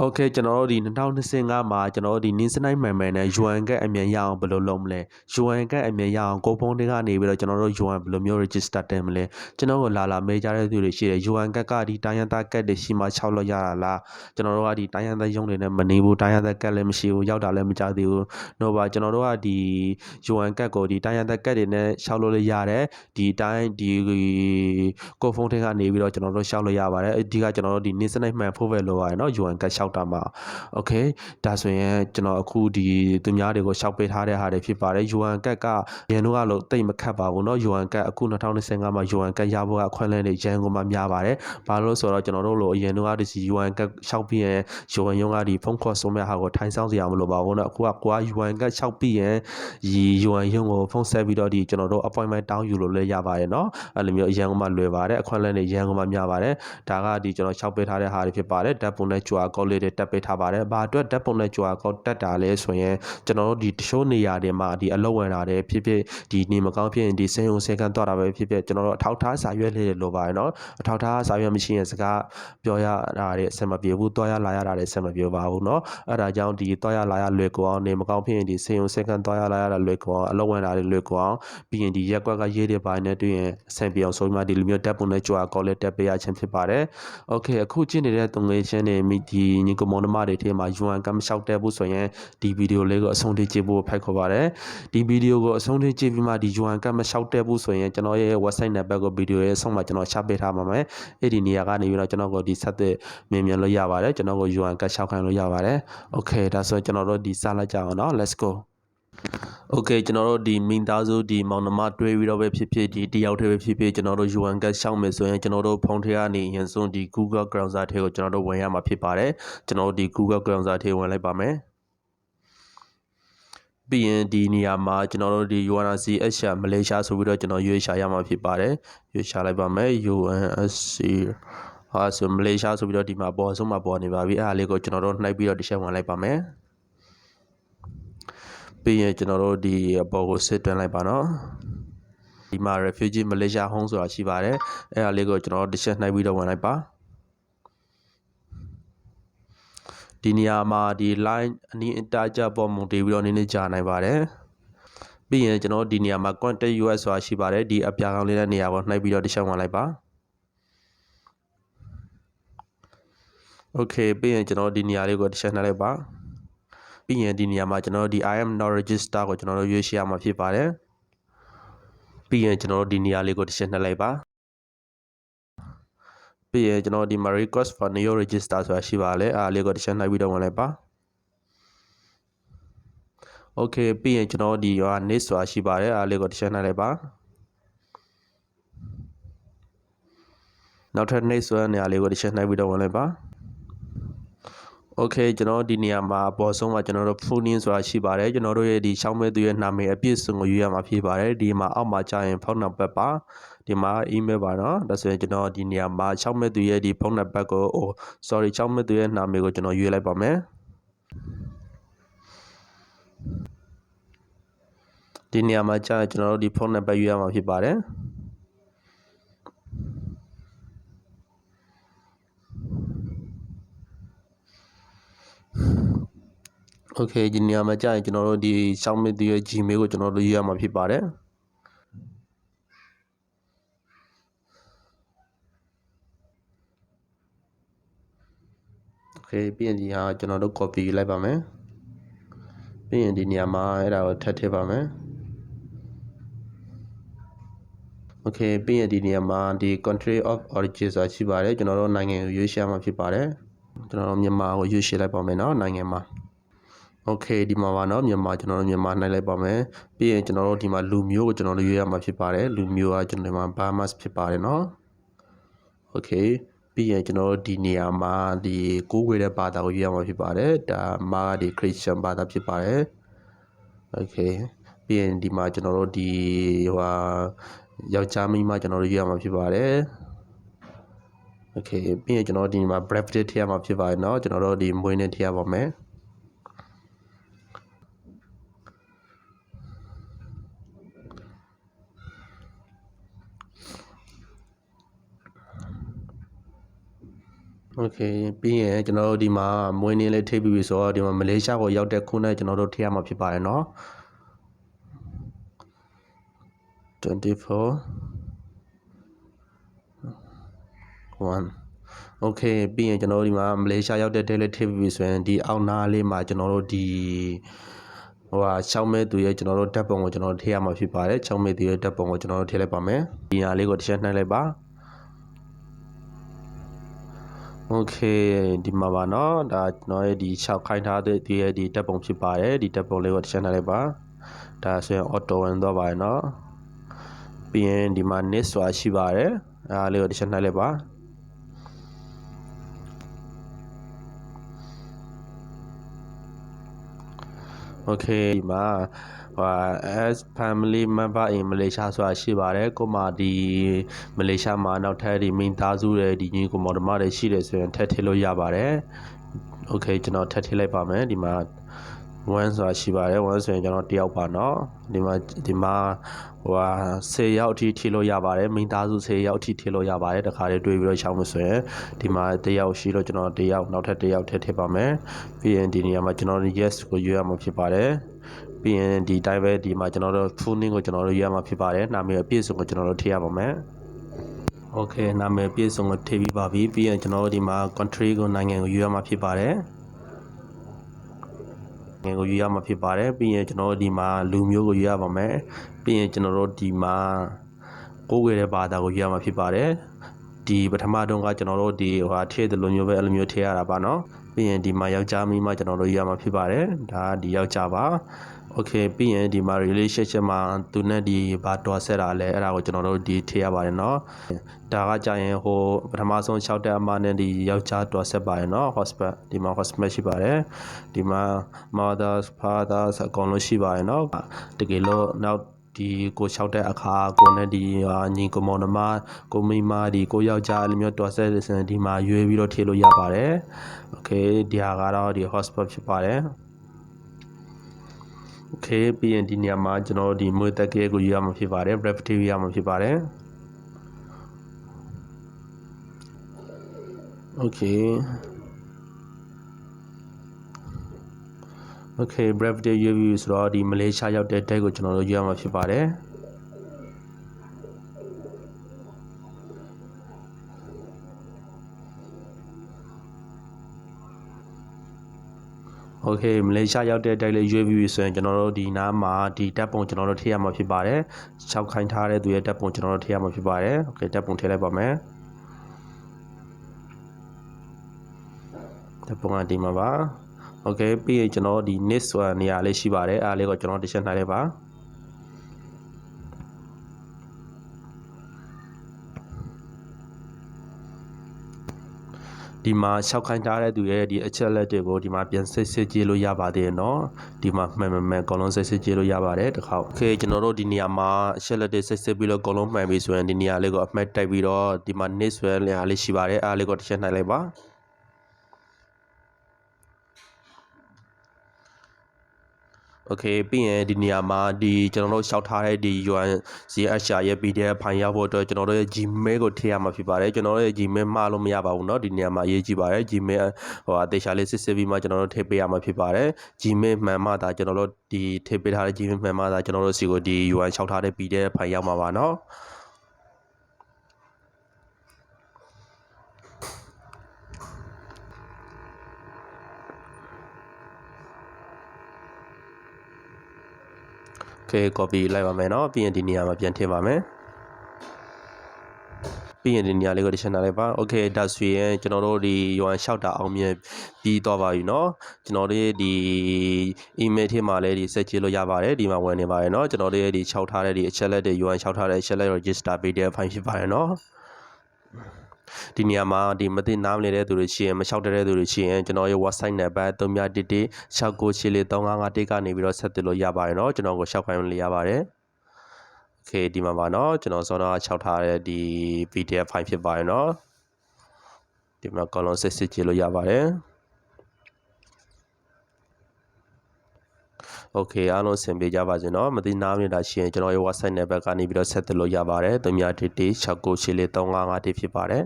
โอเคကျွန်တော်တို့ဒီ2025မှာကျွန်တော်တို့ဒီနင်းစနိုက်မှန်မှန်နဲ့ယွမ်ကက်အမြန်ရအောင်ဘယ်လိုလုပ်မလဲယွမ်ကက်အမြန်ရအောင်ကိုဖုန်းတွေကနေပြီးတော့ကျွန်တော်တို့ယွမ်ဘယ်လိုမျိုး register တင်မလဲကျွန်တော်တို့လာလာမေးကြတဲ့သူတွေရှိတယ်ယွမ်ကက်ကဒီတိုင်းရန်သားကက်တွေရှိမှ6လောက်ရတာလားကျွန်တော်တို့ကဒီတိုင်းရန်သားရုံးတွေနဲ့မနေဘူးတိုင်းရန်သားကက်လည်းမရှိဘူးရောက်တာလည်းမကြသေးဘူးတော့ပါကျွန်တော်တို့ကဒီယွမ်ကက်ကိုဒီတိုင်းရန်သားကက်တွေနဲ့6လောက်လည်းရတယ်ဒီတိုင်းဒီကိုဖုန်းတွေကနေပြီးတော့ကျွန်တော်တို့6လောက်ရပါတယ်အဓိကကျွန်တော်တို့ဒီနင်းစနိုက်မှန်ဖို့ပဲလိုပါတယ်နော်ယွမ်ကက်6က်တာမှာโอเคဒါဆိုရင်ကျွန်တော်အခုဒီသူများတွေကိုရှောက်ပေးထားတဲ့ဟာတွေဖြစ်ပါတယ်ယူအန်ကက်ကရန်တို့ကလို့တိတ်မခတ်ပါဘူးเนาะယူအန်ကက်အခု2025မှာယူအန်ကက်ရဖို့ကအခွင့်အလမ်းတွေရန်ကုန်မှာများပါတယ်ဘာလို့ဆိုတော့ကျွန်တော်တို့လိုအရင်တို့ကဒီယူအန်ကက်ရှောက်ပြီးရင်ယူအန်ရုံးကဒီဖုန်းခေါ်ဆုံးမဲ့ဟာကိုထိုင်ဆောင်စရာမလိုပါဘူးเนาะအခုကကိုကယူအန်ကက်ရှောက်ပြီးရင်ယူအန်ရုံးကိုဖုန်းဆက်ပြီးတော့ဒီကျွန်တော်တို့ appointment တောင်းယူလို့လည်းရပါတယ်เนาะအဲ့လိုမျိုးရန်ကုန်မှာလွယ်ပါတယ်အခွင့်အလမ်းတွေရန်ကုန်မှာများပါတယ်ဒါကဒီကျွန်တော်ရှောက်ပေးထားတဲ့ဟာတွေဖြစ်ပါတယ်ဓာတ်ပုံနဲ့ကြွာကောလလေးတွေတက်ပေးထားပါတယ်။ဘာအတွက်ဓာတ်ပုံနဲ့ကြွာကောက်တက်တာလဲဆိုရင်ကျွန်တော်တို့ဒီတချို့နေရာတွေမှာဒီအလုပ်ဝင်တာတွေဖြစ်ဖြစ်ဒီနေမကောင်းဖြစ်ရင်ဒီဆင်းုံဆင်းကန်းသွားတာပဲဖြစ်ဖြစ်ကျွန်တော်တို့အထောက်ထားစာရွက်လေးတွေလိုပါတယ်နော်။အထောက်ထားစာရွက်မရှိရင်စကားပြောရတာတွေအဆင်မပြေဘူး၊သွားရလာရတာတွေအဆင်မပြေပါဘူးနော်။အဲဒါကြောင့်ဒီသွားရလာရလွယ်ကူအောင်နေမကောင်းဖြစ်ရင်ဒီဆင်းုံဆင်းကန်းသွားရလာရတာလွယ်ကူအောင်အလုပ်ဝင်တာတွေလွယ်ကူအောင်ပြီးရင်ဒီရက်ကွက်ကရေးတဲ့ပိုင်းနဲ့တွေ့ရင်အဆင်ပြေအောင်ဆိုပြီးမှဒီလိုမျိုးဓာတ်ပုံနဲ့ကြွာကောက်လေးတက်ပေးရခြင်းဖြစ်ပါတယ်။ Okay အခုကြည့်နေတဲ့တုံငယ်ချင်းတွေမိဒီညီကမောင်နှမတွေထဲမှာ yuan ကမလျှောက်တဲ့ဘူးဆိုရင်ဒီဗီဒီယိုလေးကိုအဆုံးထိကြည့်ဖို့ဖိုက်ခေါ်ပါတယ်ဒီဗီဒီယိုကိုအဆုံးထိကြည့်ပြီးမှဒီ yuan ကမလျှောက်တဲ့ဘူးဆိုရင်ကျွန်တော်ရဲ့ website နံပါတ်ကိုဗီဒီယိုရဲ့ဆုံးမှာကျွန်တော်ချပေးထားပါမယ်အဲ့ဒီနေရာကနေပြီးတော့ကျွန်တော်ကိုဒီဆက်သက်မြင်မြင်လို့ရပါတယ်ကျွန်တော်ကို yuan ကလျှောက်ခိုင်းလို့ရပါတယ်โอเคဒါဆိုကျွန်တော်တို့ဒီစလိုက်ကြအောင်เนาะ let's go โอเคကျွန်တော်တို့ဒီမိသားစုဒီမောင်နှမတွဲပြီးတော့ပဲဖြစ်ဖြစ်ဒီတယောက်တည်းပဲဖြစ်ဖြစ်ကျွန်တော်တို့ UN ကရှောက်မယ်ဆိုရင်ကျွန်တော်တို့ဖုန်းထဲကနေရင်ဆုံးဒီ Google Browser ထဲကိုကျွန်တော်တို့ဝင်ရမှာဖြစ်ပါတယ်ကျွန်တော်တို့ဒီ Google Browser ထဲဝင်လိုက်ပါမယ်ပြီးရင်ဒီနေရာမှာကျွန်တော်တို့ဒီ UNC Asia မလေးရှားဆိုပြီးတော့ကျွန်တော်ရွေးရှာရမှာဖြစ်ပါတယ်ရွေးရှာလိုက်ပါမယ် UNSC ဟာဆိုမလေးရှားဆိုပြီးတော့ဒီမှာပေါ်ဆုံးမှာပေါ်နေပါပြီအဲ့ဒါလေးကိုကျွန်တော်တို့နှိုက်ပြီးတော့တစ်ချက်ဝင်လိုက်ပါမယ် ပြီးရင်ကျွန်တော်တို့ဒီအပေါ်ကိုစစ်တွန်းလိုက်ပါနော်ဒီမှာ refugee Malaysia home ဆိုတာရှိပါတယ်အဲ့ဒါလေးကိုကျွန်တော်တို့တစ်ချက်နှိုက်ပြီးတော့ဝင်လိုက်ပါဒီနေရာမှာဒီ line အနီးအတားကြပေါ်မူတည်ပြီးတော့နည်းနည်းကြာနိုင်ပါတယ်ပြီးရင်ကျွန်တော်ဒီနေရာမှာ contact US ဆိုတာရှိပါတယ်ဒီအပြာကောင်လေးတဲ့နေရာကိုနှိုက်ပြီးတော့တစ်ချက်ဝင်လိုက်ပါ Okay ပြီးရင်ကျွန်တော်ဒီနေရာလေးကိုတစ်ချက်နှိုက်လိုက်ပါ ပြီးရင်ဒီနေရာမှာကျွန်တော်တို့ဒီ I am not register ကိုကျွန်တော်တို့ရွေးချယ်ရမှာဖြစ်ပါတယ်ပြီးရင်ကျွန်တော်တို့ဒီနေရာလေးကိုတစ်ချက်နှိုက်လိုက်ပါပြီးရင်ကျွန်တော်ဒီမှာ request for new register ဆိုတာရှိပါလေအားလေးကိုတစ်ချက်နှိုက်ပြီးတော့ဝင်လိုက်ပါ Okay ပြီးရင်ကျွန်တော်ဒီဟာ next ဆိုတာရှိပါတယ်အားလေးကိုတစ်ချက်နှိုက်လိုက်ပါနောက်ထပ် next ဆိုတဲ့နေရာလေးကိုတစ်ချက်နှိုက်ပြီးတော့ဝင်လိုက်ပါ Okay ကျွန်တော်ဒီနေရာမှာပေါ်ဆုံးမှာကျွန်တော်တို့ full name ဆိုတာရှိပါတယ်ကျွန်တော်တို့ရဲ့ဒီရှောင်းမဲသူရဲ့နာမည်အပြည့်စုံကိုယူရမှာဖြစ်ပါတယ်ဒီမှာအောက်မှာကြာရင်ဖုန်းနံပါတ်ပါဒီမှာ email ပါနော်ဒါဆိုရင်ကျွန်တော်ဒီနေရာမှာရှောင်းမဲသူရဲ့ဒီဖုန်းနံပါတ်ကို oh sorry ရှောင်းမဲသူရဲ့နာမည်ကိုကျွန်တော်ယူလိုက်ပါမယ်ဒီနေရာမှာကြာရင်ကျွန်တော်တို့ဒီဖုန်းနံပါတ်ယူရမှာဖြစ်ပါတယ် โอเคဒီနေရာမှာကြာရင်ကျွန်တော်တို့ဒီ Xiaomi ဒီရဲ့ Gmail ကိုကျွန်တော်တို့ရေးရမှာဖြစ်ပါတယ်โอเคပြီးရင်ဒီဟာကျွန်တော်တို့ copy လိုက်ပါမယ်ပြီးရင်ဒီနေရာမှာအဲ့ဒါကိုထပ်ထည့်ပါမယ်โอเคပြီးရင်ဒီနေရာမှာဒီ country of origin ဆိုတာရှိပါတယ်ကျွန်တော်တို့နိုင်ငံကိုရွေးချယ်မှာဖြစ်ပါတယ် ကျွန်တော်တို့မြန်မာကိုရွေ့ရှည်လိုက်ပါမယ်နော်နိုင်ငံမှာ okay ဒီမှာပါနော်မြန်မာကျွန်တော်တို့မြန်မာနိုင်လိုက်ပါမယ်ပြီးရင်ကျွန်တော်တို့ဒီမှာလူမျိုးကိုကျွန်တော်တို့ရွေးရမှာဖြစ်ပါတယ်လူမျိုးကကျွန်တော်တို့မှာ Bahamas ဖြစ်ပါတယ်နော် okay ပြီးရင်ကျွန်တော်တို့ဒီနေရာမှာဒီကိုးကွယ်တဲ့ဘာသာကိုရွေးရမှာဖြစ်ပါတယ်ဒါမာကဒီ Christian ဘာသာဖြစ်ပါတယ် okay ပြီးရင်ဒီမှာကျွန်တော်တို့ဒီဟိုဟာယောက်ျားမိန်းမကျွန်တော်တို့ရွေးရမှာဖြစ်ပါတယ် โอเคပြီးရင်ကျွန်တော်ဒီမှာ birthday ထည့်ရမှာဖြစ်ပါတယ်เนาะကျွန်တော်တို့ဒီမွေးနေ့ထည့်ရပါမယ် โอเคပြီးရင်ကျွန်တော်တို့ဒီမှာမွေးနေ့လေးထိပ်ပြီးပြီဆိုတော့ဒီမှာမလေးရှားကိုရောက်တဲ့ခုနဲ့ကျွန်တော်တို့ထည့်ရမှာဖြစ်ပါတယ်เนาะ24 1 โอเคပြီးရင်ကျွန်တော်တို့ဒီမှာမလေးရှားရောက်တဲ့ daily ထိပ်ပြီးပြီဆိုရင်ဒီအောက်နားလေးမှာကျွန်တော်တို့ဒီဟိုဟာချောင်းမဲသူရဲ့ကျွန်တော်တို့ဓာတ်ပုံကိုကျွန်တော်တို့ထည့်ရမှာဖြစ်ပါတယ်ချောင်းမဲသူရဲ့ဓာတ်ပုံကိုကျွန်တော်တို့ထည့်လိုက်ပါမယ်ဒီဟာလေးကိုတစ်ချက်နှိုက်လိုက်ပါโอเคဒီမှာပါเนาะဒါကျွန်တော်ရဲ့ဒီ6ခိုင်းထားတဲ့ဒီရဲ့ဒီဓာတ်ပုံဖြစ်ပါတယ်ဒီဓာတ်ပုံလေးကိုတစ်ချက်နှိုက်လိုက်ပါဒါဆိုရင် auto ဝင်သွားပါတယ်เนาะပြီးရင်ဒီမှာ net ဆိုတာရှိပါတယ်အဲဒါလေးကိုတစ်ချက်နှိုက်လိုက်ပါ okay ဒီမှာဟို as family member in Malaysia ဆိုတာရှိပါတယ်ကိုမှဒီ Malaysia မှာနောက်ထပ်ဒီမိသားစုတွေဒီညီကိုမော်ဒမတွေရှိတယ်ဆိုရင်ထည့်ထည့်လို့ရပါတယ် okay ကျွန်တော်ထည့်ထည့်လိုက်ပါမယ်ဒီမှာ 1ဆိုတာရှိပါတယ်1ဆိုရင်ကျွန်တော်တယောက်ပါเนาะဒီမှာဒီမှာဟိုဟာ10ရောက်အထိထိလို့ရပါတယ်မိသားစု10ရောက်အထိထိလို့ရပါတယ်တခါလေးတွေးပြီးတော့ရှောင်းလို့ဆိုရင်ဒီမှာတယောက်ရှိလို့ကျွန်တော်တယောက်နောက်ထပ်တယောက်ထည့်ထည့်ပါမယ်ပြီးရင်ဒီနေရာမှာကျွန်တော် yes ကိုရွေးရမှာဖြစ်ပါတယ်ပြီးရင်ဒီတိုင်းပဲဒီမှာကျွန်တော်တို့ full name ကိုကျွန်တော်တို့ရွေးရမှာဖြစ်ပါတယ်နာမည်အပြည့်စုံကိုကျွန်တော်တို့ထည့်ရပါမယ်โอเคနာမည်ပြည့်စုံကိုထည့်ပြီးပါပြီပြီးရင်ကျွန်တော်တို့ဒီမှာ country ကိုနိုင်ငံကိုရွေးရမှာဖြစ်ပါတယ် ငယ်ကိုယူရမှာဖြစ်ပါတယ်ပြီးရင်ကျွန်တော်တို့ဒီမှာလူမျိုးကိုယူရပါမယ်ပြီးရင်ကျွန်တော်တို့ဒီမှာကိုယ်ဝယ်တဲ့ဘာသာကိုယူရမှာဖြစ်ပါတယ် ဒီပထမတုန်းကကျွန်တော်တို့ဒီဟိုဟာထည့်တယ်လို့မျိုးပဲအဲ့လိုမျိုးထည့်ရတာပါเนาะပြီးရင်ဒီမှာယောက်ျားမိန်းမကျွန်တော်တို့ယူရမှာဖြစ်ပါတယ်ဒါဒီယောက်ျားပါ okay ပြီးရင်ဒီမှာ relationship မှာသူနဲ့ဒီဘာတော်ဆက်တာလဲအဲ့ဒါကိုကျွန်တော်တို့ဒီထည့်ရပါတယ်เนาะဒါကကြာရင်ဟိုပထမဆုံး6တက်အမနဲ့ဒီယောက်ျားတော်ဆက်ပါတယ်เนาะ husband ဒီမှာ husband ရှိပါတယ်ဒီမှာ mothers fathers အကုန်လုံးရှိပါတယ်เนาะတကယ်လို့နောက် ဒီကိုလျှောက်တဲ့အခါကိုနဲ့ဒီညီကိုမောင်နှမကိုမိမဒီကိုယောက်ျားအဲ့လိုမျိုးတော်ဆက်စံဒီမှာရွေးပြီးတော့ထည့်လို့ရပါတယ်။ Okay ဒီဟာကတော့ဒီ hotspot ဖြစ်ပါတယ်။ Okay ပြီးရင်ဒီနေရာမှာကျွန်တော်တို့ဒီမွေတက်ကရဲကိုယူရမှာဖြစ်ပါတယ် brevity ယူရမှာဖြစ်ပါတယ် Okay โอเค Okay brave day review ဆိုတော့ဒီမလေးရှားရောက်တဲ့ date ကိုကျွန်တော်တို့ရွေးရမှာဖြစ်ပါတယ်โอเคမလေးရှားရောက်တဲ့တိုက်လေးရွေးပြီးဆိုရင်ကျွန်တော်တို့ဒီနားမှာဒီတက်ပုံကျွန်တော်တို့ထည့်ရမှာဖြစ်ပါတယ်။၆ခိုင်းထားတဲ့သူရဲ့တက်ပုံကျွန်တော်တို့ထည့်ရမှာဖြစ်ပါတယ်။ Okay တက်ပုံထည့်လိုက်ပါမယ်။တက်ပုံကဒီမှာပါ။ Okay ပြီးရင်ကျွန်တော်ဒီ niche ဆိုတာနေရာလေးရှိပါတယ်။အားလေးကိုကျွန်တော်တစ်ချက်နှိုက်လိုက်ပါ။ဒီမှာရှောက်ခိုင်းထားတဲ့သူရဲ့ဒီအချက်လက်တွေကိုဒီမှာပြန်စစ်စစ်ကြည့်လို့ရပါသေးတယ်เนาะဒီမှာမှန်မှန်မှန်အကုန်လုံးစစ်စစ်ကြည့်လို့ရပါတယ်တစ်ခါ Okay ကျွန်တော်တို့ဒီနေရာမှာအချက်လက်တွေစစ်စစ်ပြီးတော့အကုန်လုံးမှန်ပြီဆိုရင်ဒီနေရာလေးကိုအမှတ်တိုက်ပြီးတော့ဒီမှာ niche ဆိုတဲ့နေရာလေးရှိပါတယ်အားလေးကိုတစ်ချက်နှိုက်လိုက်ပါ โอเคပြီးရင်ဒီနေရာမှာဒီကျွန်တော်တို့ရှောက်ထားတဲ့ဒီ UN CHR ရဲ့ PDF ဖိုင်ရောက်ဖို့အတွက်ကျွန်တော်တို့ရဲ့ Gmail ကိုထည့်ရမှာဖြစ်ပါတယ်ကျွန်တော်တို့ရဲ့ Gmail မှားလို့မရပါဘူးเนาะဒီနေရာမှာအရေးကြီးပါတယ် Gmail ဟိုအသေးချာလေးစစ်စစ်ပြီးမှကျွန်တော်တို့ထည့်ပေးရမှာဖြစ်ပါတယ် Gmail မှန်မှသာကျွန်တော်တို့ဒီထည့်ပေးထားတဲ့ Gmail မှန်မှသာကျွန်တော်တို့စီကိုဒီ UN ရှောက်ထားတဲ့ PDF ဖိုင်ရောက်မှာပါเนาะ โอเค copy လိုက်ပါမယ်เนาะပြီးရင်ဒီနေရာမှာပြန်ထည့်ပါမယ်ပြီးရင်ဒီနေရာလေးကိုတစ်ချက်နားလိုက်ပါโอเคဒါဆိုရင်ကျွန်တော်တို့ဒီရွမ်လျှောက်တာအောင်မြင်ပြီးသွားပါပြီเนาะကျွန်တော်တို့ဒီ email ထဲမှာလည်းဒီဆက်ကြည့်လို့ရပါတယ်ဒီမှာဝင်နေပါတယ်เนาะကျွန်တော်တို့ရဲ့ဒီလျှောက်ထားတဲ့ဒီအချက်လက်တွေရွမ်လျှောက်ထားတဲ့အချက်လက် register PDF file ဖြစ်ပါတယ်เนาะ ဒီနေရာမှာဒီမသိနားမလည်တဲ့သူတွေရှိရင်မလျှောက်တဲ့သူတွေရှိရင်ကျွန်တော်ရဲ့ website နံပါတ်311 69843511ကနေပြီးတော့ဆက်သွယ်လို့ရပါတယ်เนาะကျွန်တော်ကိုလျှောက်ခိုင်းလို့ရပါတယ် okay ဒီမှာပါเนาะကျွန်တော်စောတော့6ထားတဲ့ဒီ PDF file ဖြစ်ပါတယ်เนาะဒီမှာ column စစ်စစ်ကြည့်လို့ရပါတယ် โอเคအားလုံးဆင်ပြေကြပါစေเนาะမသိနားနေတာရှိရင်ကျွန်တော်ရဲ့ website နဲ့ဘက်ကနေပြီးတော့ဆက်သွယ်လို့ရပါတယ်311 69843511ဖြစ်ပါတယ်